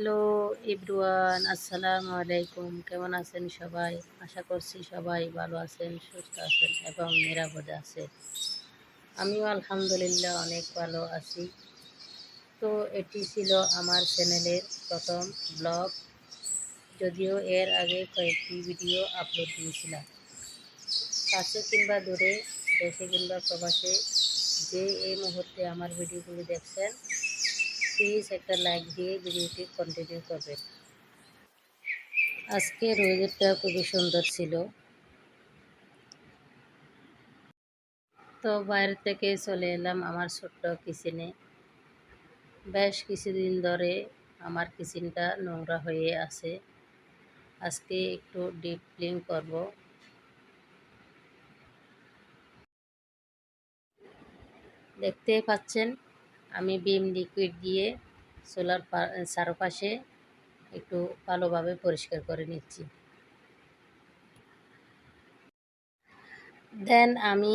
Hello everyone আসসালামু আলাইকুম কেমন আছেন সবাই? আশা করছি সবাই ভালো আছেন, সুস্থ আছেন এবং নিরাপদে আছেন। আমিও আলহামদুলিল্লাহ অনেক ভালো আছি। তো এটি ছিল আমার চ্যানেলের প্রথম ব্লগ। যদিও এর আগে কয়েকটি ভিডিও আপলোড দিয়েছিলাম। কাছে কিংবা দূরে, দেশে কিংবা প্রবাসে যে এই মুহূর্তে আমার ভিডিওগুলি দেখছেন প্লিজ একটা লাইক দিয়ে ভিডিওটি কন্টিনিউ করবেন। আজকে ওয়েদারটা খুবই সুন্দর ছিল। তো বাইরে থেকে চলে এলাম আমার ছোট্ট কিচেনে। বেশ কিছুদিন ধরে আমার কিচেনটা নোংরা হয়ে আছে। আজকে একটু ডিপ ক্লিন করব। দেখতে পাচ্ছেন? আমি বিম লিকুইড দিয়ে সোলার চারপাশে একটু ভালোভাবে পরিষ্কার করে নিচ্ছি। দেন আমি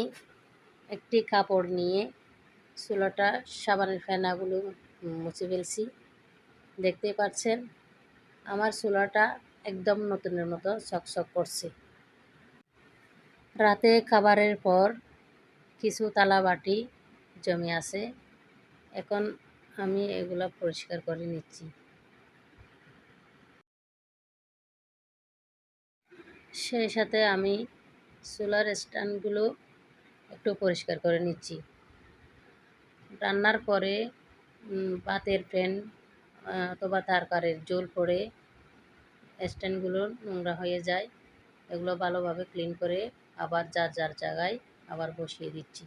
একটি কাপড় নিয়ে চুলাটা সাবানের ফেনাগুলো মুছে ফেলছি। দেখতে পাচ্ছেন, আমার চুলাটা একদম নতুনের মতো চকচক করছে। রাতে খাবারের পর কিছু তালা বাটি জমে আছে। এখন আমি এগুলো পরিষ্কার করে নিচ্ছি। সেই সাথে আমি সোলার স্ট্যান্ডগুলো একটু পরিষ্কার করে নিচ্ছি। রান্নার পরে ভাতের প্যান অথবা তরকারির জল পড়ে স্ট্যান্ডগুলো নোংরা হয়ে যায়। এগুলো ভালোভাবে ক্লিন করে আবার যার যার জায়গায় আবার বসিয়ে দিচ্ছি।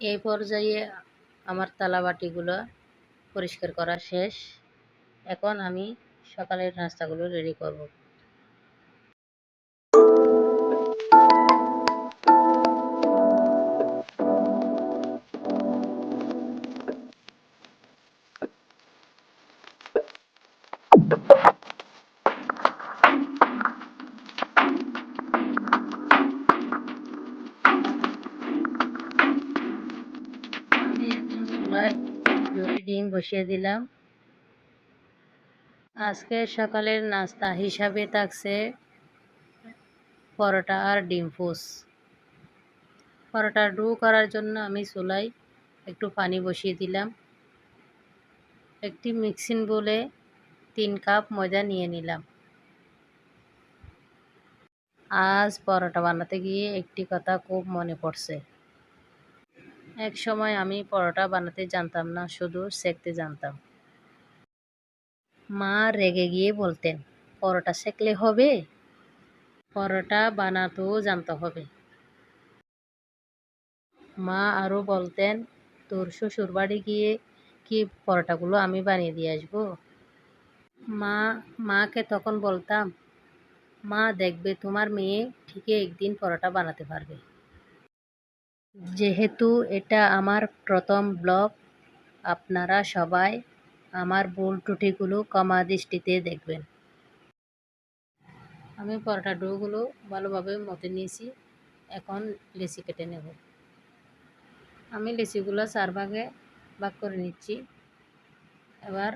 এই পর্যায়ে আমার তালাবাটিগুলো পরিষ্কার করা শেষ। এখন আমি সকালের নাস্তাগুলো রেডি করব। দুটি ডিম বসিয়ে দিলাম। আজকে সকালের নাস্তা হিসাবে থাকছে পরোটা আর ডিম ফোস পরোটা ডু করার জন্য আমি চুলাই একটু পানি বসিয়ে দিলাম। একটি মিক্সিং বলে তিন কাপ ময়দা নিয়ে নিলাম। আজ পরোটা বানাতে গিয়ে একটি কথা খুব মনে পড়ছে। এক সময় আমি পরোটা বানাতে জানতাম না, শুধু সেকতে জানতাম। মা রেগে গিয়ে বলতেন, পরোটা সেকলে হবে? পরোটা বানাতেও জানতে হবে। মা আরও বলতেন, তোর শ্বশুর বাড়ি গিয়ে কি পরোটাগুলো আমি বানিয়ে দিয়ে আসব? মা, মাকে তখন বলতাম, মা দেখবে তোমার মেয়ে ঠিকই একদিন পরোটা বানাতে পারবে। যেহেতু এটা আমার প্রথম ব্লগ, আপনারা সবাই আমার ভুল ত্রুটিগুলো কমা দৃষ্টিতে দেখবেন। আমি পরোটা ডোগুলো ভালোভাবে মতে নিয়েছি, এখন লেচি কেটে নেব। আমি লেচিগুলো চার ভাগে ভাগ করে নিচ্ছি। এবার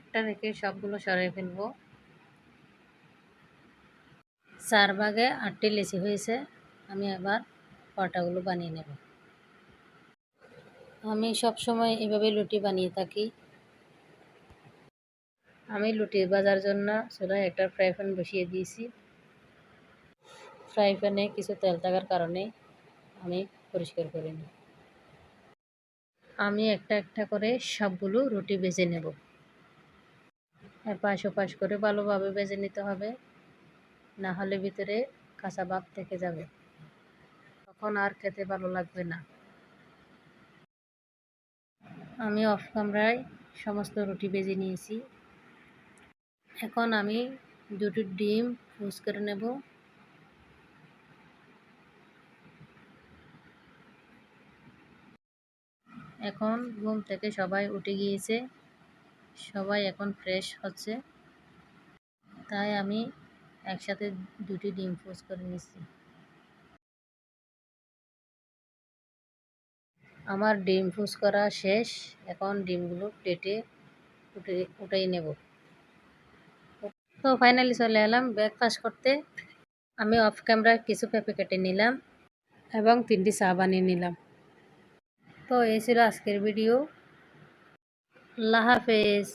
একটা রেখে সবগুলো সরিয়ে ফেলব। চার ভাগে আটটি লেচি হয়েছে, আমি আবার পরোটাগুলো বানিয়ে নেব। আমি সব সময় এভাবে লুটি বানিয়ে থাকি। আমি লুটি বাজার জন্য চুলায় একটা ফ্রাই প্যান বসিয়ে দিয়েছি। ফ্রাই প্যানে কিছু তেল থাকার কারণে আমি পরিষ্কার করে নিই। আমি একটা একটা করে সবগুলো রুটি বেজে নেব। পাশ পাশ করে ভালোভাবে বেজে নিতে হবে। না হলে ভিতরে কাঁচা ভাব থেকে যাবে। তখন আর খেতে ভালো লাগবে না। আমি অফ ক্যামেরায় সমস্ত রুটি বেজে নিয়েছি। এখন আমি দুটো ডিম ফুস করে নেব। এখন ঘুম থেকে সবাই উঠে গিয়েছে। সবাই এখন ফ্রেশ হচ্ছে। তাই আমি একসাথে দুটি ডিম ফুস করে নিচ্ছি। আমার ডিম ফুস করা শেষ, এখন ডিমগুলো প্লেটে উঠে, উঠেই নেব। তো ফাইনালি চলে এলাম ব্রেকফাস্ট করতে। আমি অফ ক্যামেরায় কিছু পেঁপে কেটে নিলাম এবং তিনটি চা বানিয়ে নিলাম। তো এই ছিল আজকের ভিডিও আল্লাহ হাফেজ।